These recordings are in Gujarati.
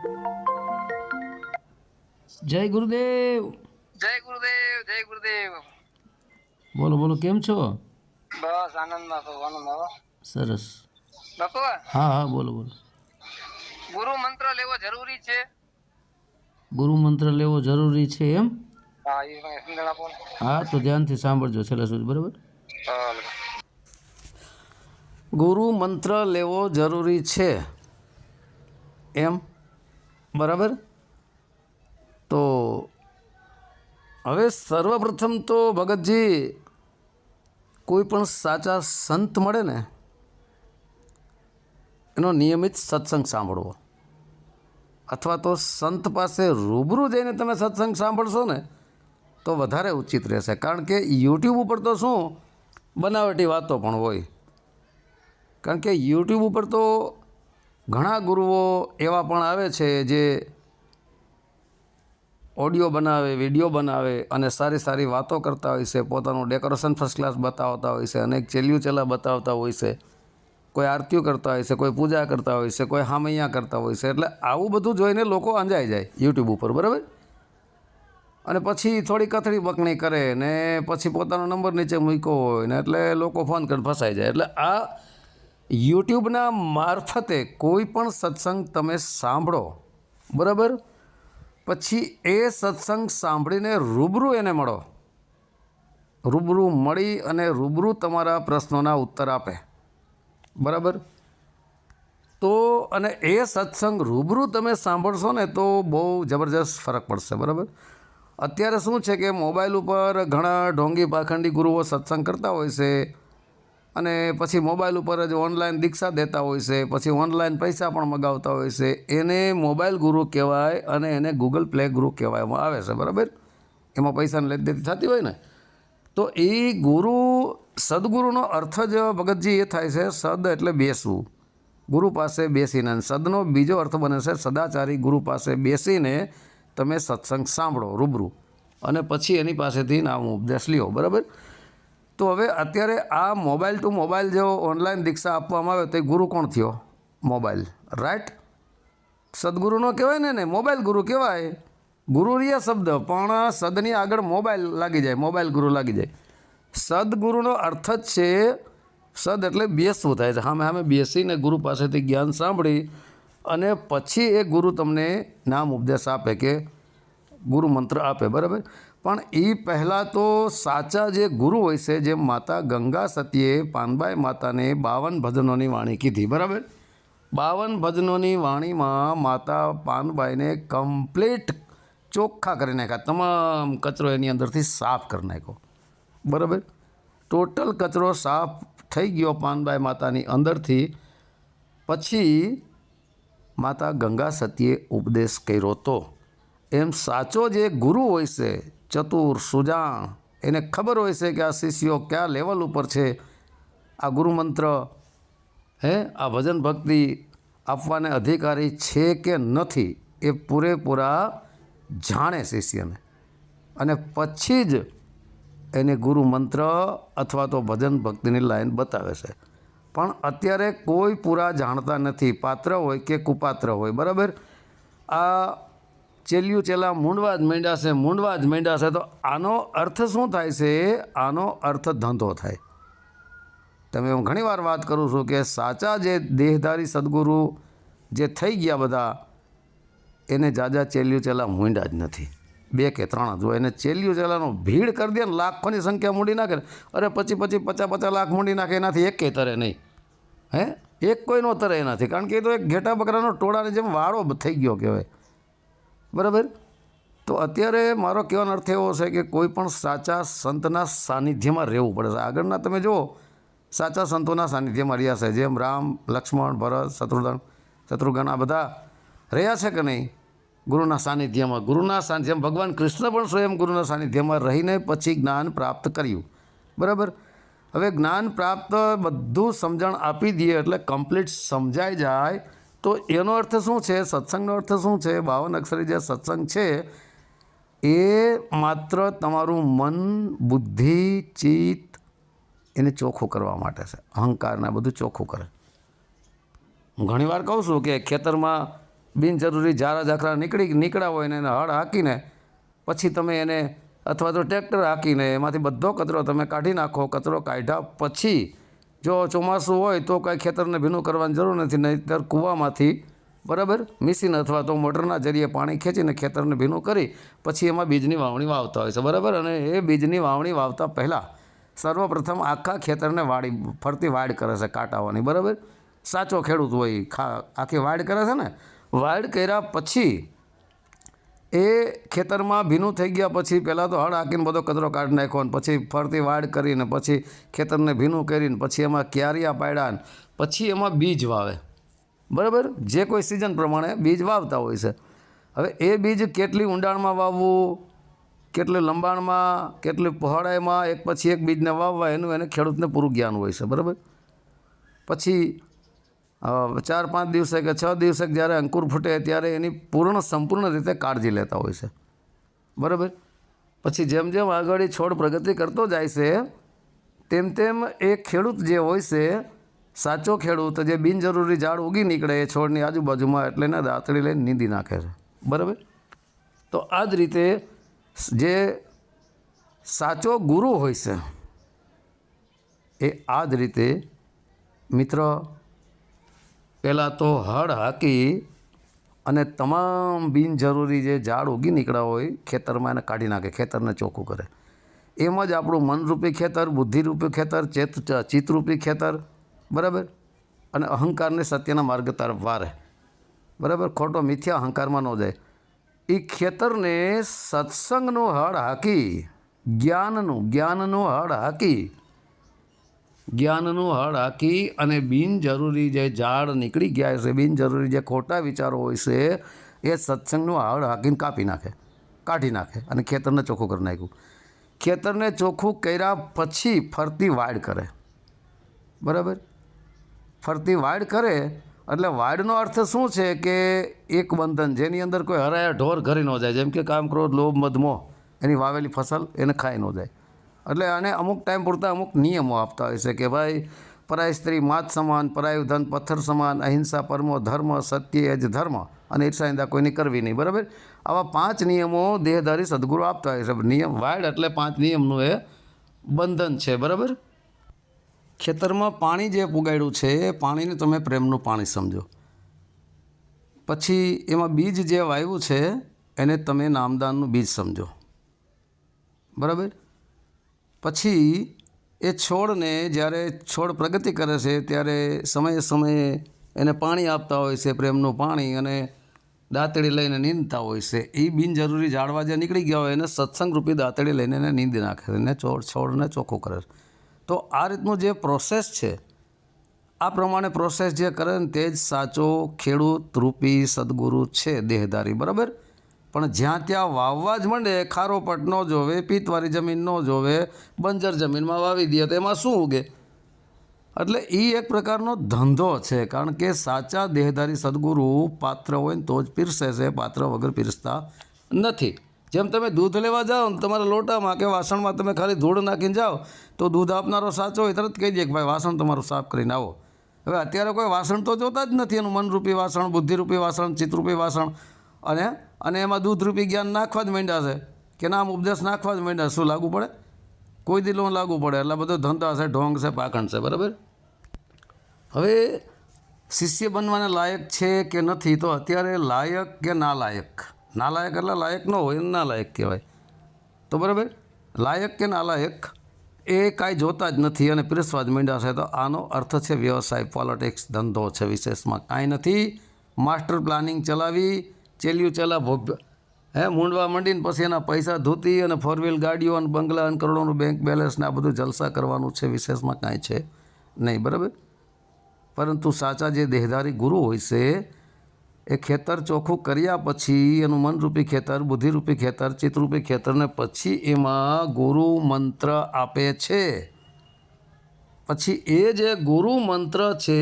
જય ગુરુદેવ. જય ગુરુદેવ જય ગુરુદેવ. બોલો બોલો કેમ છો? બસ આનંદમાં છો આનંદમાં સરસ. બાપુ? હા હા બોલો બોલો. ગુરુ મંત્ર લેવો જરૂરી છે? ગુરુ મંત્ર લેવો જરૂરી છે એમ? હા તો ધ્યાનથી સાંભળજો છેલ્લા સુધી બરાબર? ગુરુ મંત્ર લેવો જરૂરી છે. એમ? બરાબર? તો હવે સર્વપ્રથમ તો ભગતજી કોઈ પણ સાચા સંત મળે ને, એનો નિયમિત સત્સંગ સાંભળવો. અથવા તો સંત પાસે રૂબરૂ જઈને તમે સત્સંગ સાંભળશો ને, તો વધારે ઉચિત રહેશે. કારણ કે યુટ્યુબ ઉપર તો શું, બનાવટી વાતો પણ હોય. કારણ કે યુટ્યુબ ઉપર તો ઘણા ગુરુઓ એવા પણ આવે છે જે ઓડિયો બનાવે, વીડિયો બનાવે અને સારી સારી વાતો કરતા હોય છે, પોતાનું ડેકોરેશન ફર્સ્ટ ક્લાસ બતાવતા હોય છે, અનેક ચેલ્યું ચેલા બતાવતા હોય છે, કોઈ આરતીઓ કરતા હોય છે, કોઈ પૂજા કરતા હોય છે, કોઈ હામૈયા કરતા હોય છે, એટલે આવું બધું જોઈને લોકો અંજાઈ જાય યુટ્યુબ ઉપર, બરાબર? અને પછી થોડી કથળી બકણી કરે ને પછી પોતાનો નંબર નીચે મૂક્યો હોય ને એટલે લોકો ફોન કરીને ફસાઈ જાય. એટલે આ યુટ્યુબના મારફતે કોઈ પણ સત્સંગ તમે સાંભળો, બરાબર? પછી એ સત્સંગ સાંભળીને રૂબરૂ એને મળો. રૂબરૂ મળી અને રૂબરૂ તમારા પ્રશ્નોના ઉત્તર આપે. બરાબર? તો અને એ સત્સંગ રૂબરૂ તમે સાંભળશો ને તો બહુ જબરજસ્ત ફરક પડશે, બરાબર? અત્યારે શું છે કે મોબાઈલ ઉપર ઘણા ઢોંગી પાખંડી ગુરુઓ સત્સંગ કરતા હોય છે અને પછી મોબાઈલ ઉપર જ ઓનલાઈન દીક્ષા દેતા હોય છે, પછી ઓનલાઈન પૈસા પણ મગાવતા હોય છે. એને મોબાઈલ ગુરુ કહેવાય અને એને ગૂગલ પ્લે ગુરુ કહેવામાં આવે છે, બરાબર? એમાં પૈસાની લેતી દેતી થતી હોય ને? તો એ ગુરુ, સદગુરુનો અર્થ જ ભગતજી એ થાય છે, સદ એટલે બેસવું. ગુરુ પાસે બેસીને સદનો બીજો અર્થ બને છે, સદાચારી ગુરુ પાસે બેસીને તમે સત્સંગ સાંભળો રૂબરૂ. અને પછી એની પાસેથી નામ ઉપદેશ લ્યો, બરાબર? તો હવે અત્યારે આ મોબાઈલ ટુ મોબાઈલ જેવો ઓનલાઈન દીક્ષા આપવામાં આવે તો એ ગુરુ કોણ થયો? મોબાઈલ. રાઈટ સદગુરુનો કહેવાય ને ને મોબાઈલ ગુરુ કહેવાય. ગુરુ રિયા શબ્દ, પણ સદની આગળ મોબાઈલ લાગી જાય, મોબાઈલ ગુરુ લાગી જાય. સદગુરુનો અર્થ જ છે, સદ એટલે બેસવું થાય છે. સામે સામે બેસીને ગુરુ પાસેથી જ્ઞાન સાંભળી અને પછી એ ગુરુ તમને નામ ઉપદેશ આપે કે ગુરુ મંત્ર આપે, બરાબર? પણ એ પહેલાં તો સાચા જે ગુરુ હોય છે, જે માતા ગંગા સતીએ પાનબાઈ માતાને બાવન ભજનોની વાણી કીધી, બરાબર? બાવન ભજનોની વાણીમાં માતા પાનબાઈને કમ્પ્લીટ ચોખ્ખા કરી નાખ્યા, તમામ કચરો એની અંદરથી સાફ કરી નાખ્યો, બરાબર? ટોટલ કચરો સાફ થઈ ગયો પાનબાઈ માતાની અંદરથી. પછી માતા ગંગા સતીએ ઉપદેશ કર્યો તો એમ સાચો જે ગુરુ હોય છે, ચતુર, સુજાણ, એને ખબર હોય છે કે આ શિષ્યો કયા લેવલ ઉપર છે? આ ગુરુમંત્ર, હે, આ ભજન ભક્તિ આપવાને અધિકારી છે કે નથી એ પૂરેપૂરા જાણે શિષ્યને. અને પછી જ એને ગુરુ મંત્ર અથવા તો ભજન ભક્તિની લાઈન બતાવે છે. પણ અત્યારે કોઈ પૂરા જાણતા નથી, પાત્ર હોય કે કુપાત્ર હોય, બરાબર? આ ચેલિયું ચેલા મૂંડવા જ માંડ્યા છે, મૂંડવા જ માંડ્યા છે. તો આનો અર્થ શું થાય છે? આનો અર્થ ધંધો થાય. તમે હું ઘણીવાર વાત કરું છું કે સાચા જે દેહધારી સદગુરુ જે થઈ ગયા બધા, એને જાજા ચેલ્યું ચેલા મૂંડા જ નથી. બે કે ત્રણ જ એને ચેલ્યું ચેલાનો ભીડ કરી દે ને લાખોની સંખ્યા મૂડી નાખે અરે પછી પછી પચાસ પચાસ લાખ મૂડી નાખે, એનાથી એક તરે નહીં. હે? એક કોઈ નો તરે એનાથી. કારણ કે એ તો એક ઘેટા બકરાનો ટોળાની જેમ વાળો થઈ ગયો કહેવાય. બરાબર? તો અત્યારે મારો કહેવાનો અર્થ એવો છે કે કોઈ પણ સાચા સંતના સાનિધ્યમાં રહેવું પડે છે. આગળના તમે જુઓ, સાચા સંતોના સાનિધ્યમાં રહ્યા છે. જેમ રામ, લક્ષ્મણ, ભરત, શત્રુઘ્ન શત્રુઘ્ન આ બધા રહ્યા છે કે નહીં? ગુરુના સાનિધ્યમાં. ગુરુના સાનિધ્યમાં ભગવાન કૃષ્ણ પણ સ્વયં ગુરુના સાનિધ્યમાં રહીને પછી જ્ઞાન પ્રાપ્ત કર્યું. બરાબર? હવે જ્ઞાન પ્રાપ્ત બધું સમજણ આપી દઈએ એટલે કમ્પ્લીટ સમજાઈ જાય તો એનો અર્થ શું છે? સત્સંગનો અર્થ શું છે? બાવન અક્ષરી જે સત્સંગ છે, એ માત્ર તમારું મન, બુદ્ધિ, ચિત્ત એને ચોખ્ખું કરવા માટે છે. અહંકારને બધું ચોખ્ખું કરે. હું ઘણીવાર કહું છું કે ખેતરમાં બિનજરૂરી ઝારા ઝાખરા નીકળી નીકળ્યા હોય ને એને હળ હાંકીને પછી તમે એને અથવા તો ટ્રેક્ટર હાંકીને એમાંથી બધો કચરો તમે કાઢી નાખો, કચરો કાઢ્યા પછી જો ચોમાસું હોય તો કાંઈ ખેતરને ભીનું કરવાની જરૂર નથી, નહીંતર કૂવામાંથી, બરાબર? મિશીન અથવા તો મોટરના જરીએ પાણી ખેંચીને ખેતરને ભીનું કરી પછી એમાં બીજની વાવણી વાવતા હોય છે, બરાબર? અને એ બીજની વાવણી વાવતા પહેલાં સર્વપ્રથમ આખા ખેતરને વાળી ફરતી વાડ કરે છે કાંટાવાની બરાબર? સાચો ખેડૂત હોય ખા, આખી વાડ કરે છે ને? વાડ કર્યા પછી એ ખેતરમાં ભીનું થઈ ગયા પછી પહેલાં તો હળ હાંકીને બધો કચરો કાઢી નાખ્યો ને પછી ફરતી વાડ કરીને પછી ખેતરને ભીનું કરીને પછી એમાં ક્યારિયા પાડ્યા ને પછી એમાં બીજ વાવે. બરાબર? જે કોઈ સિઝન પ્રમાણે બીજ વાવતા હોય છે. હવે એ બીજ કેટલી ઊંડાણમાં વાવવું, કેટલી લંબાણમાં, કેટલી પહોળાઈમાં, એક પછી એક બીજને વાવવા, એનું એને ખેડૂતને પૂરું જ્ઞાન હોય છે. બરાબર? પછી ચાર, પાંચ દિવસે કે છ દિવસે જ્યારે અંકુર ફૂટે ત્યારે એની પૂર્ણ સંપૂર્ણ રીતે કાળજી લેતા હોય છે. બરાબર? પછી જેમ જેમ આગળ છોડ પ્રગતિ કરતો જાય છે, તેમ તેમ એ ખેડૂત જે હોય છે, સાચો ખેડૂત જે બિનજરૂરી ઝાડ ઉગી નીકળે એ છોડની આજુબાજુમાં એટલે એને દાંતળી લઈને નીંદી નાખે છે. બરાબર? તો આ જ રીતે જે સાચો ગુરુ હોય છે, એ આ જ રીતે મિત્ર પહેલાં તો હળ હાંકી અને તમામ બિનજરૂરી જે ઝાડ ઉગી નીકળ્યા હોય, ખેતરમાં એને કાઢી નાખે, ખેતરને ચોખ્ખું કરે. એમ જ આપણું મનરૂપી ખેતર, બુદ્ધિરૂપી ખેતર, ચેત, ચિત્તરૂપી ખેતર, બરાબર? અને અહંકારને સત્યના માર્ગ તરફ વારે. બરાબર? ખોટો મિથ્યા અહંકારમાં ન જાય. એ ખેતરને સત્સંગનું હળ હાકી, જ્ઞાનનું જ્ઞાનનું હળ હાકી જ્ઞાનનું હળ હાકી અને બિનજરૂરી જે ઝાડ નીકળી ગયા છે, બિનજરૂરી જે ખોટા વિચારો હોય છે, એ સત્સંગનું હળ હાકીને કાપી નાખે, કાઢી નાખે અને ખેતરને ચોખ્ખું કરી નાખ્યું. ખેતરને ચોખ્ખું કર્યા પછી ફરતી વાડ કરે. બરાબર? ફરતી વાડ કરે એટલે વાડનો અર્થ શું છે કે એક બંધન, જેની અંદર કોઈ હરાયા ઢોર ઘરી ન જાય, જેમ કે કામ ક્રોધ, લોભ મધમો એની વાવેલી ફસલ એને ખાઈ ન જાય. એટલે આને અમુક ટાઈમ પૂરતા અમુક નિયમો આપતા હોય છે કે ભાઈ પરાય સ્ત્રી માત સમાન પરાયું ધન પથ્થર સમાન, અહિંસા પરમો ધર્મ, સત્ય જ ધર્મ અને ઈર્ષાઇંદા કોઈની કરવી નહીં, બરાબર? આવા પાંચ નિયમો દેહધારી સદગુરુ આપતા હોય છે. નિયમ વાડ એટલે પાંચ નિયમનું એ બંધન છે, બરાબર? ખેતરમાં પાણી જે પુગાડ્યું છે, એ પાણીને તમે પ્રેમનું પાણી સમજો. પછી એમાં બીજ જે વાવ્યું છે, એને તમે નામદાનનું બીજ સમજો. બરાબર? પછી એ છોડને જ્યારે છોડ પ્રગતિ કરે છે, ત્યારે સમયે સમયે એને પાણી આપતા હોય છે, પ્રેમનું પાણી અને દાંતડી લઈને નીંદતા હોય છે. એ બિનજરૂરી ઝાડવા જે નીકળી ગયા હોય એને સત્સંગ રૂપી દાંતડી લઈને એને નીંદી નાખે છે અને છોડ, છોડને ચોખ્ખું કરે છે. તો આ રીતનું જે પ્રોસેસ છે, આ પ્રમાણે પ્રોસેસ જે કરે ને તે જ સાચો ખેડૂત, રૂપી, સદગુરુ છે દેહધારી. બરાબર? પણ જ્યાં ત્યાં વાવવા જ માંડે, ખારો પટ ન જોવે પિત્તવાળી જમીન ન જોવે, બંજર જમીનમાં વાવી દે તો એમાં શું ઉગે? એટલે એ એક પ્રકારનો ધંધો છે, કારણ કે સાચા દેહધારી સદગુરુ પાત્ર હોય ને તો જ પીરસે છે, પાત્ર વગર પીરસતા નથી. જેમ તમે દૂધ લેવા જાઓ ને તમારા લોટામાં કે વાસણમાં તમે ખાલી ધૂળ નાખીને જાઓ, તો દૂધ આપનારો સાચો હોય, તરત કહી દે કે ભાઈ, વાસણ તમારું સાફ કરીને આવો. હવે અત્યારે કોઈ વાસણ તો જોતા જ નથી, એનું મનરૂપી વાસણ, બુદ્ધિરૂપી વાસણ, ચિત્તરૂપી વાસણ. અને અને એમાં દૂધરૂપી જ્ઞાન નાખવા જ માંડ્યા છે. કે નામ ઉપદેશ નાખવા જ માંડ્યા શું લાગુ પડે? કોઈ દી લોન લાગુ પડે. એટલે બધો ધંધા છે, ઢોંગ છે, પાખંડ છે. બરાબર? હવે શિષ્ય બનવાને લાયક છે કે નથી તો અત્યારે લાયક કે ના લાયક ના લાયક એટલે લાયક ન હોય નાલાયક ના લાયક કહેવાય. તો બરાબર? લાયક કે ના લાયક એ કાંઈ જોતા જ નથી અને પીરસવા જ માંડ્યા છે. તો આનો અર્થ છે વ્યવસાય પોલિટિક્સ ધંધો છે વિશેષમાં. કાંઈ નથી. માસ્ટર પ્લાનિંગ ચલાવી ચેલ્યું ચલા ભોગ હે, મૂંડવા માંડીને પછી એના પૈસા ધોતી અને ફોર વ્હીલ ગાડીઓ અને બંગલા અને કરોડોનું બેંક બેલેન્સ ને આ બધું જલસા કરવાનું છે, વિશેષમાં કાંઈ છે નહીં, બરાબર? પરંતુ સાચા જે દેહધારી ગુરુ હોય છે, એ ખેતર ચોખ્ખું કર્યા પછી એનું મનરૂપી ખેતર, બુદ્ધિરૂપી ખેતર, ચિત્તરૂપી ખેતરને પછી એમાં ગુરુ મંત્ર આપે છે. પછી એ જે ગુરુ મંત્ર છે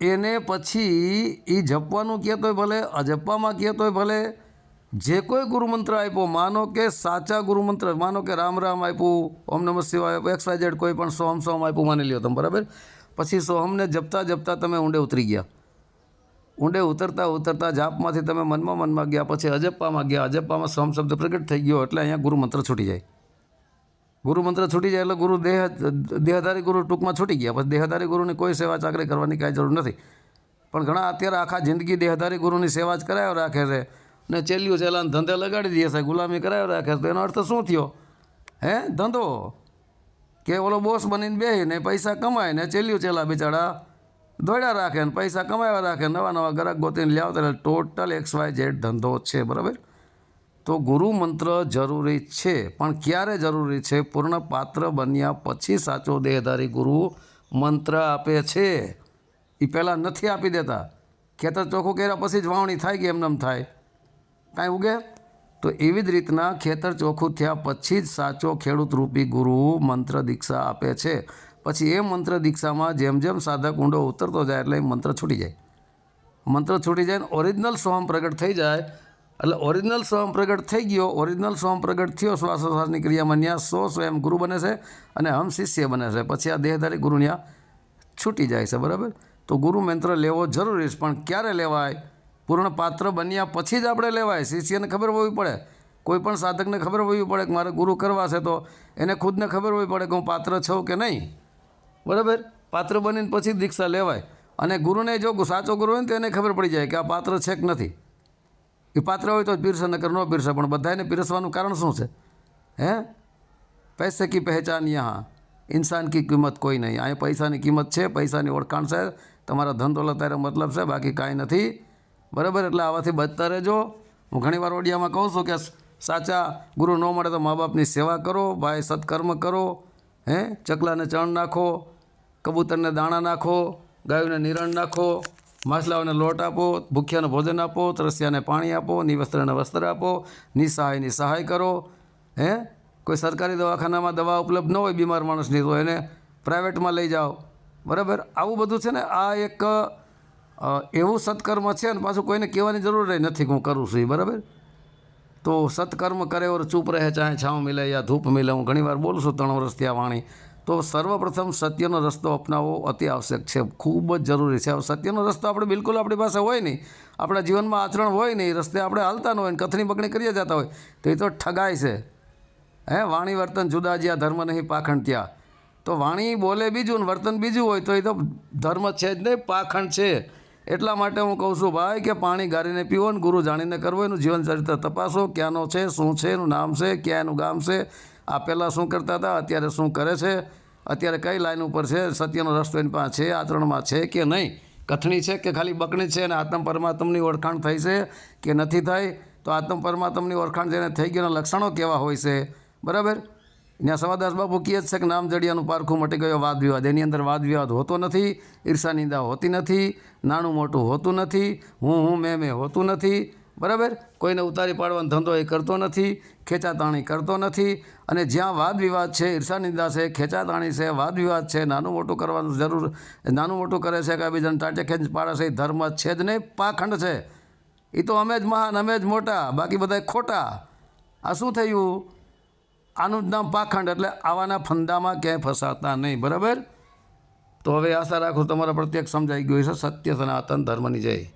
એને પછી એ જપવાનું કહેતો હોય ભલે અજપવામાં કહેતો હોય ભલે, જે કોઈ ગુરુ મંત્ર આપ્યો, માનો કે સાચા ગુરુ મંત્ર માનો કે રામ રામ આપ્યું, ઓમ નમઃ શિવાય આપ્યું એક્સ વાય ઝેડ કોઈ પણ સોહમ સોહમ આપ્યું, માની લ્યો તમે, બરાબર? પછી સોહમને જપતા જપતા તમે ઊંડે ઉતરી ગયા. ઊંડે ઉતરતા ઉતરતા જાપમાંથી તમે મનમાં મનમાં ગયા, પછી અજપ્પામાં ગયા અજપ્પામાં સોમ શબ્દ પ્રગટ થઈ ગયો, એટલે અહીંયા ગુરુમંત્ર છૂટી જાય. ગુરુ મંત્ર છૂટી જાય એટલે ગુરુ દેહ, દેહધારી ગુરુ ટૂંકમાં છૂટી ગયા. પછી દેહધારી ગુરુની કોઈ સેવા ચાકરી કરવાની કાંઈ જરૂર નથી. પણ ઘણા અત્યારે આખા જિંદગી દેહધારી ગુરુની સેવા જ કરાયો રાખે છે. ને ચેલ્યું ચેલાને ધંધે લગાડી દે છે, ગુલામી કરાયો રાખે છે. તો એનો અર્થ શું થયો? હે, ધંધો? કે ઓલો બોસ બનીને બેહીને પૈસા કમાય ને ચેલ્યું ચેલા બિચારા? દોડ્યા રાખે ને પૈસા કમાયા રાખે નવા નવા ગ્રાહક ગોતીને લાવતા ટોટલ એક્સ વાય ઝેડ ધંધો છે, બરાબર? તો ગુરુ મંત્ર જરૂરી છે. પણ ક્યારે જરૂરી છે? પૂર્ણ પાત્ર બન્યા પછી સાચો દેહધારી ગુરુ મંત્ર આપે છે. એ પહેલાં નથી આપી દેતા. ખેતર ચોખ્ખું કર્યા પછી જ વાવણી થાય કે એમને એમ થાય? કાંઈ ઉગે? તો એવી જ રીતના ખેતર ચોખ્ખું થયા પછી જ સાચો ખેડૂત રૂપી ગુરુ મંત્ર દીક્ષા આપે છે. પછી એ મંત્ર દીક્ષામાં જેમ જેમ સાધક ઊંડો ઉતરતો જાય એટલે મંત્ર છૂટી જાય. મંત્ર છૂટી જાય ને ઓરિજિનલ સોહમ પ્રગટ થઈ જાય. એટલે ઓરિજિનલ સ્વયં પ્રગટ થઈ ગયો ઓરિજિનલ સ્વયં પ્રગટ થયો શ્વાસોશ્વાસની ક્રિયામાં ન્યા સો સ્વયં ગુરુ બને છે અને હમ શિષ્ય બને છે. પછી આ દેહધારી ગુરુ ન્યા છૂટી જાય છે, બરાબર? તો ગુરુ મંત્ર લેવો જરૂરી છે, પણ ક્યારે લેવાય? પૂર્ણ પાત્ર બન્યા પછી જ આપણે લેવાય. શિષ્યને ખબર હોવી પડે. કોઈ પણ સાધકને ખબર હોવી પડે કે મારે ગુરુ કરવા છે તો એને ખુદને ખબર હોવી પડે કે હું પાત્ર છું કે નહીં. બરાબર? પાત્ર બનીને પછી દીક્ષા લેવાય. અને ગુરુને જો સાચો ગુરુ હોય ને તો એને ખબર પડી જાય કે આ પાત્ર છે કે નથી. એ પાત્ર હોય તો જ પીરસે નકર ન પીરસે પણ બધાને પીરસવાનું કારણ શું છે? હે? પૈસે કી પહેચાન યહાં? ઇન્સાન કી કિંમત કોઈ નહીં. અહીંયા પૈસાની કિંમત છે, પૈસાની ઓળખાણ છે. તમારા ધન દોલત મતલબ છે, બાકી કાંઈ નથી. બરાબર? એટલે આવાથી બચતા રહેજો. હું ઘણીવાર ઓડિયામાં કહું છું કે સાચા ગુરુ ન મળે તો મા બાપની સેવા કરો, ભાઈ સત્કર્મ કરો, હે? ચકલાને ચણ નાખો, કબૂતરને દાણા નાખો, ગાયોને નિરણ નાખો માછલાઓને લોટ આપો, ભૂખ્યાને ભોજન આપો, તરસ્યાને પાણી આપો, નિવસ્ત્રને વસ્ત્ર આપો, નિસહાયની સહાય કરો, હે? કોઈ સરકારી દવાખાનામાં દવા ઉપલબ્ધ ન હોય, બીમાર માણસની, તો એને પ્રાઇવેટમાં લઈ જાઓ. બરાબર? આવું બધું છે ને, આ એક એવું સત્કર્મ છે ને, પાછું કોઈને કહેવાની જરૂર રહી નથી હું કરું છું એ બરાબર? તો સત્કર્મ કરે ઓર ચૂપ રહે ચાહે છાંવ મિલે યા ધૂપ મિલે હું ઘણીવાર બોલું છું, ત્રણ વર્ષ ત્યાં વાણી. તો સર્વપ્રથમ સત્યનો રસ્તો અપનાવવો અતિ આવશ્યક છે. ખૂબ જ જરૂરી છે. સત્યનો રસ્તો આપણે બિલકુલ આપણી પાસે હોય નહીં. આપણા જીવનમાં આચરણ હોય નહીં. રસ્તે આપણે હાલતા ન હોય ને કથની બકણી કરીએ જતા હોય. તો એ તો ઠગાય છે. હે, વાણી વર્તન જુદા જ્યાં ધર્મ નહીં, પાખંડ ત્યાં. તો વાણી બોલે બીજું ને વર્તન બીજું હોય તો એ તો ધર્મ છે જ નહીં, પાખંડ છે. એટલા માટે હું કહું છું ભાઈ કે પાણી ગારીને પીવો ને ગુરુ જાણીને કરવો, એનું જીવન ચરિત્ર તપાસો. ક્યાંનો છે, શું છે, એનું નામ છે ક્યાં એનું ગામ છે આ પહેલાં શું કરતા હતા? અત્યારે શું કરે છે? અત્યારે કઈ લાઈન ઉપર છે? સત્યનો રસ્તો એની પાસે છે, આચરણમાં છે કે નહીં? કથણી છે કે ખાલી બકણી છે અને આત્મ પરમાત્મની ઓળખાણ થઈ છે કે નથી થઈ તો આત્મ પરમાત્મની ઓળખાણ જેને થઈ ગયેલા લક્ષણો કેવા હોય છે? બરાબર? ત્યાં સવાદાસ બાપુ કહે જ છે કે નામ જડિયાનું પારખું મટી ગયો, વાદ વિવાદ. એની અંદર વાદ વિવાદ હોતો નથી, ઈર્ષા, નિંદા હોતી નથી, નાનું મોટું હોતું નથી, હું હું, મેં મેં હોતું નથી. બરાબર? કોઈને ઉતારી પાડવાનો ધંધો એ કરતો નથી, ખેંચાતાણી કરતો નથી અને જ્યાં વાદ વિવાદ છે, ઈર્ષા નિંદા છે, ખેંચાતાણી છે વાદ વિવાદ છે, નાનું મોટું કરવાનું જરૂર, નાનું મોટું કરે છે કે બીજાને ટાટે ખેંચ પાડે છે ધર્મ છે જ નહીં, પાખંડ છે. એ તો અમે જ મહાન, અમે જ મોટા, બાકી બધા ખોટા. આ શું થયું? આનું જ નામ પાખંડ, એટલે આવાના ફંદામાં ક્યાંય ફસાતા નહીં, બરાબર? તો હવે આશા રાખું તમારા પ્રત્યેક સમજાઈ ગયું છે સત્ય સનાતન ધર્મની જય.